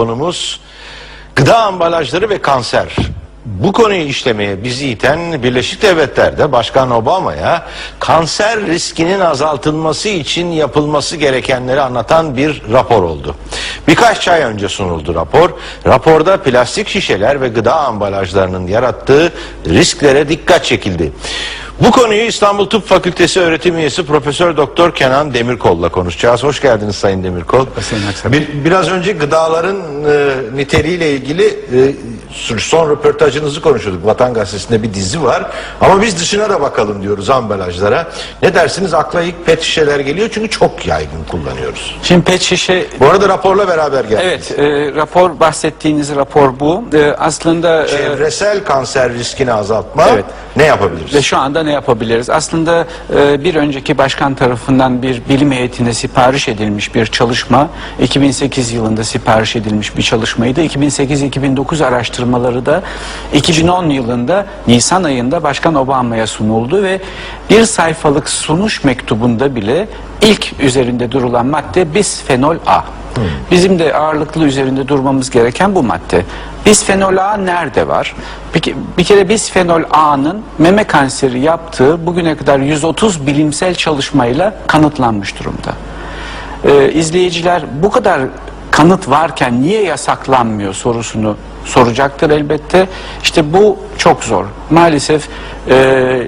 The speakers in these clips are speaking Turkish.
konumuz gıda ambalajları ve kanser. Bu konuyu işlemeye bizi iten Birleşik Devletler'de Başkan Obama'ya kanser riskinin azaltılması için yapılması gerekenleri anlatan bir rapor oldu. Birkaç ay önce sunuldu rapor. Raporda plastik şişeler ve gıda ambalajlarının yarattığı risklere dikkat çekildi. Bu konuyu İstanbul Tıp Fakültesi öğretim üyesi Profesör Doktor Kenan Demirkol'la konuşacağız. Hoş geldiniz Sayın Demirkol. Sayın. Bir- biraz önce gıdaların e, niteliğiyle ilgili e, son röportajınızı konuşuyorduk. Vatan Gazetesi'nde bir dizi var. Ama biz dışına da bakalım diyoruz ambalajlara. Ne dersiniz? Akla ilk pet şişeler geliyor çünkü çok yaygın kullanıyoruz. Şimdi pet şişe Bu arada raporla beraber geldi. Evet, e, rapor bahsettiğiniz rapor bu. E, aslında e, Çevresel kanser riskini azaltma Evet. ne yapabiliriz? ve şu anda ne yapabiliriz? Aslında e, bir önceki başkan tarafından bir bilim heyetine sipariş edilmiş bir çalışma, 2008 yılında sipariş edilmiş bir çalışmaydı. 2008-2009 araştırmaları da 2010 yılında Nisan ayında Başkan Obama'ya sunuldu ve bir sayfalık sunuş mektubunda bile ilk üzerinde durulan madde bisfenol A. Bizim de ağırlıklı üzerinde durmamız gereken bu madde. Bisfenol A nerede var? Bir, bir kere bisfenol A'nın meme kanseri yaptığı bugüne kadar 130 bilimsel çalışmayla kanıtlanmış durumda. Ee, izleyiciler bu kadar kanıt varken niye yasaklanmıyor sorusunu soracaktır elbette. İşte bu çok zor. Maalesef e,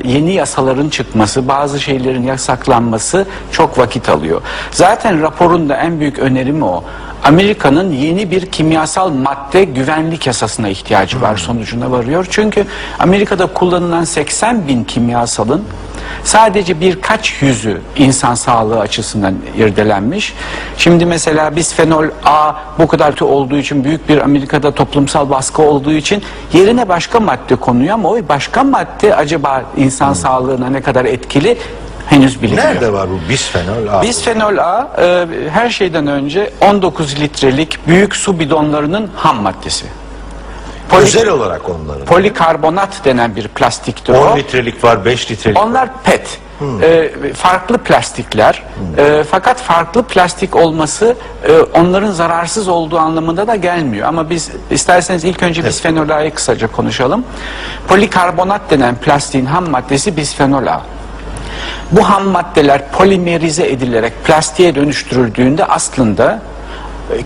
yeni yasaların çıkması, bazı şeylerin yasaklanması çok vakit alıyor. Zaten raporun da en büyük önerimi o. Amerika'nın yeni bir kimyasal madde güvenlik yasasına ihtiyacı var sonucuna varıyor. Çünkü Amerika'da kullanılan 80 bin kimyasalın Sadece birkaç yüzü insan sağlığı açısından irdelenmiş. Şimdi mesela bisfenol A bu kadar olduğu için büyük bir Amerika'da toplumsal baskı olduğu için yerine başka madde konuyor ama o başka madde acaba insan sağlığına ne kadar etkili henüz bilinmiyor. Nerede var bu bisfenol A? Bisfenol A e, her şeyden önce 19 litrelik büyük su bidonlarının ham maddesi. Poli- Özel olarak onların. polikarbonat denen bir plastiktir 10 o. litrelik var, 5 litrelik var. Onlar PET. Ee, farklı plastikler. Ee, fakat farklı plastik olması e, onların zararsız olduğu anlamında da gelmiyor. Ama biz isterseniz ilk önce bisfenol A'yı kısaca konuşalım. Polikarbonat denen plastiğin ham maddesi bisfenol A. Bu ham maddeler polimerize edilerek plastiğe dönüştürüldüğünde aslında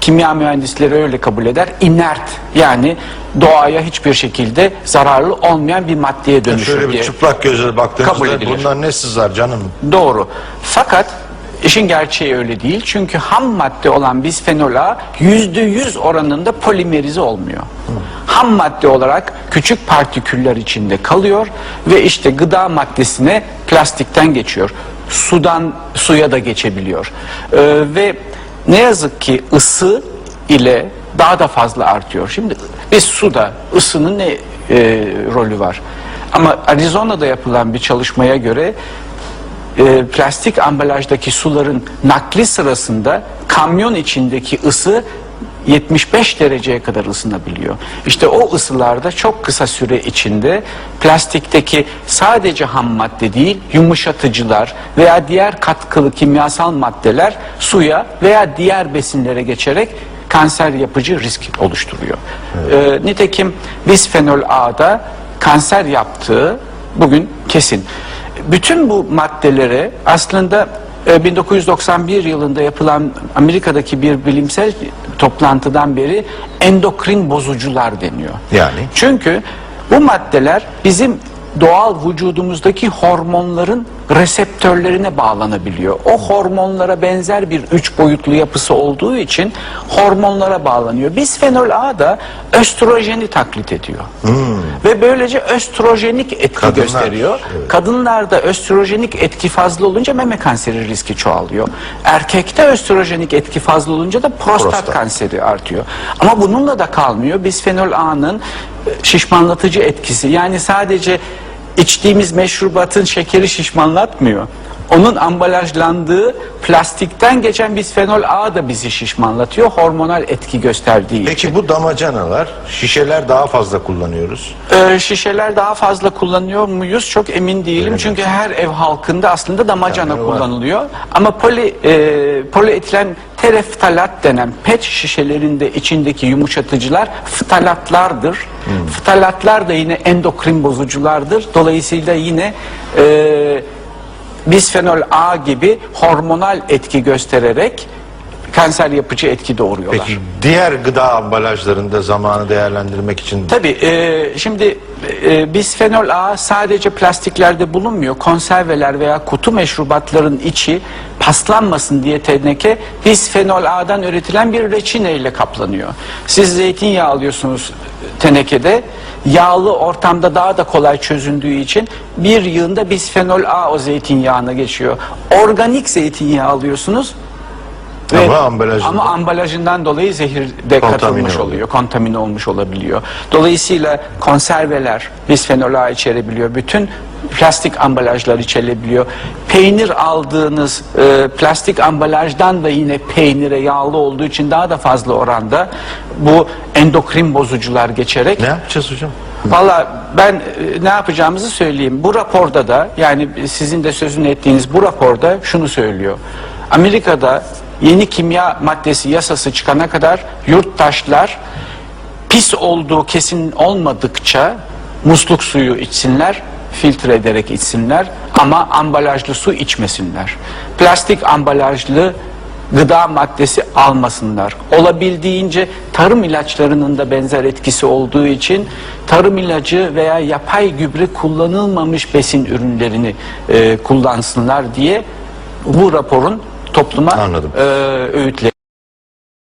kimya mühendisleri öyle kabul eder inert yani doğaya hiçbir şekilde zararlı olmayan bir maddeye dönüşür Şöyle bir diye. çıplak gözle Kabul baktığımızda edilir. bundan ne sızar canım? Doğru. Fakat işin gerçeği öyle değil. Çünkü ham madde olan bisfenol A yüzde yüz oranında polimerize olmuyor. Ham madde olarak küçük partiküller içinde kalıyor ve işte gıda maddesine plastikten geçiyor. Sudan suya da geçebiliyor. Ee, ve ne yazık ki ısı ile daha da fazla artıyor. Şimdi biz suda ısının ne e, rolü var? Ama Arizona'da yapılan bir çalışmaya göre e, plastik ambalajdaki suların nakli sırasında kamyon içindeki ısı 75 dereceye kadar ısınabiliyor. İşte o ısılarda çok kısa süre içinde plastikteki sadece ham madde değil yumuşatıcılar veya diğer katkılı kimyasal maddeler suya veya diğer besinlere geçerek kanser yapıcı risk oluşturuyor. E, nitekim bisfenol A'da kanser yaptığı bugün kesin. Bütün bu maddelere aslında 1991 yılında yapılan Amerika'daki bir bilimsel toplantıdan beri endokrin bozucular deniyor. Yani? Çünkü bu maddeler bizim doğal vücudumuzdaki hormonların reseptörlerine bağlanabiliyor. O hormonlara benzer bir üç boyutlu yapısı olduğu için hormonlara bağlanıyor. Bisfenol A da östrojeni taklit ediyor. Ve böylece östrojenik etki Kadınlar, gösteriyor. evet. Kadınlarda östrojenik etki fazla olunca meme kanseri riski çoğalıyor. Erkekte östrojenik etki fazla olunca da prostat, Prostat. kanseri artıyor. Ama bununla da kalmıyor. Bisfenol A'nın e, şişmanlatıcı etkisi. Yani sadece içtiğimiz meşrubatın şekeri şişmanlatmıyor. Onun ambalajlandığı plastikten geçen bisfenol A da bizi şişmanlatıyor. Hormonal etki gösterdiği için. Peki bu damacanalar, şişeler daha fazla kullanıyoruz. Ee, şişeler daha fazla kullanıyor muyuz? Çok emin değilim. Çünkü her ev halkında aslında damacana Yani var. kullanılıyor. Ama poli e, polietilen tereftalat denen pet şişelerinde içindeki yumuşatıcılar ftalatlardır. Ftalatlar da yine endokrin bozuculardır. Dolayısıyla yine e, bisfenol A gibi hormonal etki göstererek kanser yapıcı etki doğuruyorlar. Peki diğer gıda ambalajlarında zamanı değerlendirmek için Tabii e, şimdi e, bisfenol A sadece plastiklerde bulunmuyor. Konserveler veya kutu meşrubatların içi paslanmasın diye teneke bisfenol A'dan üretilen bir reçine ile kaplanıyor. Siz zeytinyağı alıyorsunuz tenekede. Yağlı ortamda daha da kolay çözündüğü için bir yığında bisfenol A o zeytinyağına geçiyor. Organik zeytinyağı alıyorsunuz. Ama ambalajında- ama ambalajından dolayı zehir de Kontamine katılmış oluyor. oluyor, kontamine olmuş olabiliyor. Dolayısıyla konserveler bisfenol A içerebiliyor. Bütün plastik ambalajlar içerebiliyor. Peynir aldığınız e, plastik ambalajdan da yine peynire yağlı olduğu için daha da fazla oranda bu endokrin bozucular geçerek ne yapacağız hocam? Valla ben e, ne yapacağımızı söyleyeyim. Bu raporda da yani sizin de sözünü ettiğiniz bu raporda şunu söylüyor. Amerika'da yeni kimya maddesi yasası çıkana kadar yurttaşlar pis olduğu kesin olmadıkça musluk suyu içsinler, filtre ederek içsinler ama ambalajlı su içmesinler. Plastik ambalajlı gıda maddesi almasınlar. Olabildiğince tarım ilaçlarının da benzer etkisi olduğu için tarım ilacı veya yapay gübre kullanılmamış besin ürünlerini e, kullansınlar diye bu raporun topluma Anladım. e, öğütleri.